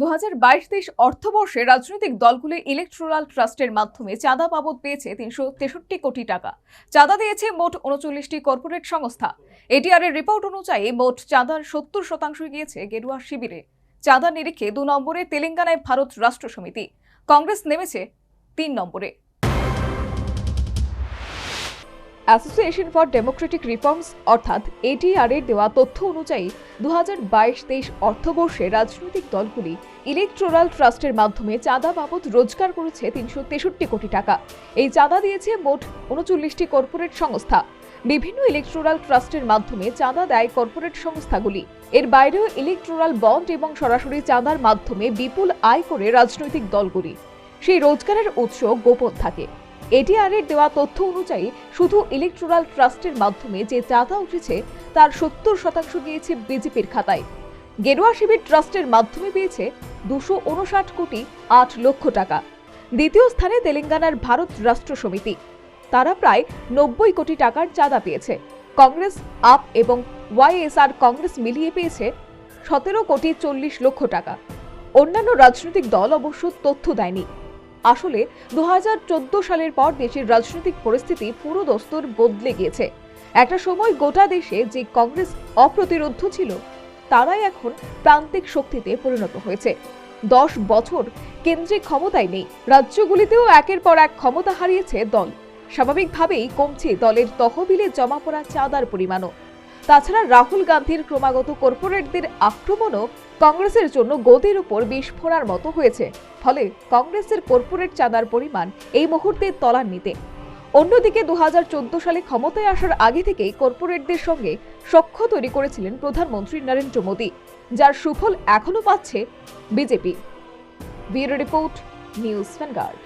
দু বাইশ তেইশ অর্থবর্ষে রাজনৈতিক দলগুলি ইলেকট্রাল ট্রাস্টের মাধ্যমে চাঁদা বাবদ পেয়েছে তিনশো তেষট্টি কোটি টাকা। চাঁদা দিয়েছে মোট উনচল্লিশটি কর্পোরেট সংস্থা। এটিআর এর রিপোর্ট অনুযায়ী মোট চাঁদার সত্তর শতাংশ গিয়েছে গেরুয়া শিবিরে। চাঁদা নিরিখে দু নম্বরে তেলেঙ্গানায় ভারত রাষ্ট্র সমিতি। কংগ্রেস নেমেছে তিন নম্বরে। অ্যাসোসিয়েশন ফর ডেমোক্রেটিক রিফর্মস অর্থাৎ এটিআর এর দেওয়া তথ্য অনুযায়ী দু হাজার বাইশ তেইশ অর্থবর্ষে রাজনৈতিক দলগুলি ইলেকট্রাল ট্রাস্টের মাধ্যমে চাঁদা বাবদ রোজগার করেছে তিনশো তেষট্টি কোটি টাকা। এই চাঁদা দিয়েছে মোট উনচল্লিশটি কর্পোরেট সংস্থা। বিভিন্ন ইলেকট্রাল ট্রাস্টের মাধ্যমে চাঁদা দেয় কর্পোরেট সংস্থাগুলি। এর বাইরেও ইলেকট্রাল বন্ড এবং সরাসরি চাঁদার মাধ্যমে বিপুল আয় করে রাজনৈতিক দলগুলি। সেই রোজগারের উৎস গোপন থাকে। এটিআর এর দেওয়া তথ্য অনুযায়ী, শুধু ইলেকট্রাল ট্রাস্টের মাধ্যমে যে চাঁদা উঠেছে, তার সত্তর শতাংশ গিয়েছে বিজেপির খাতায়। গেরুয়া শিবির ট্রাস্টের মাধ্যমে পেয়েছে দুশো উনষাট কোটি আট লক্ষ টাকা। দ্বিতীয় স্থানে তেলেঙ্গানার ভারত রাষ্ট্র সমিতি। তারা প্রায় নব্বই কোটি টাকার চাঁদা পেয়েছে। কংগ্রেস, আপ এবং ওয়াইএসআর কংগ্রেস মিলিয়ে পেয়েছে সতেরো কোটি চল্লিশ লক্ষ টাকা। অন্যান্য রাজনৈতিক দল অবশ্য তথ্য দেয়নি। আসলে দু হাজার চোদ্দ সালের পর দেশের রাজনৈতিক পরিস্থিতি পুরো দস্তর বদলে গিয়েছে। একটা সময় গোটা দেশে যে কংগ্রেস অপ্রতিরোধ্য ছিল, তারাই এখন প্রান্তিক শক্তিতে পরিণত হয়েছে। দশ বছর কেন্দ্রে ক্ষমতায় নেই, রাজ্যগুলিতেও একের পর এক ক্ষমতা হারিয়েছে দল। স্বাভাবিকভাবেই কমছে দলের তহবিলে জমা পড়া চাঁদার পরিমাণও। তাছাড়া রাহুল গান্ধীর ক্রমাগত কর্পোরেটদের আক্রমণও কংগ্রেসের জন্য গদির উপর বিস্ফোরার মতো হয়েছে। ফলে কংগ্রেসের কর্পোরেট চাঁদার পরিমাণ এই মুহূর্তে তলান্নিতে। অন্যদিকে দু হাজার চোদ্দ সালে ক্ষমতায় আসার আগে থেকেই কর্পোরেটদের সঙ্গে সখ্য তৈরি করেছিলেন প্রধানমন্ত্রী নরেন্দ্র মোদী, যার সুফল এখনও পাচ্ছে BJP. Bureau report, news Vanguard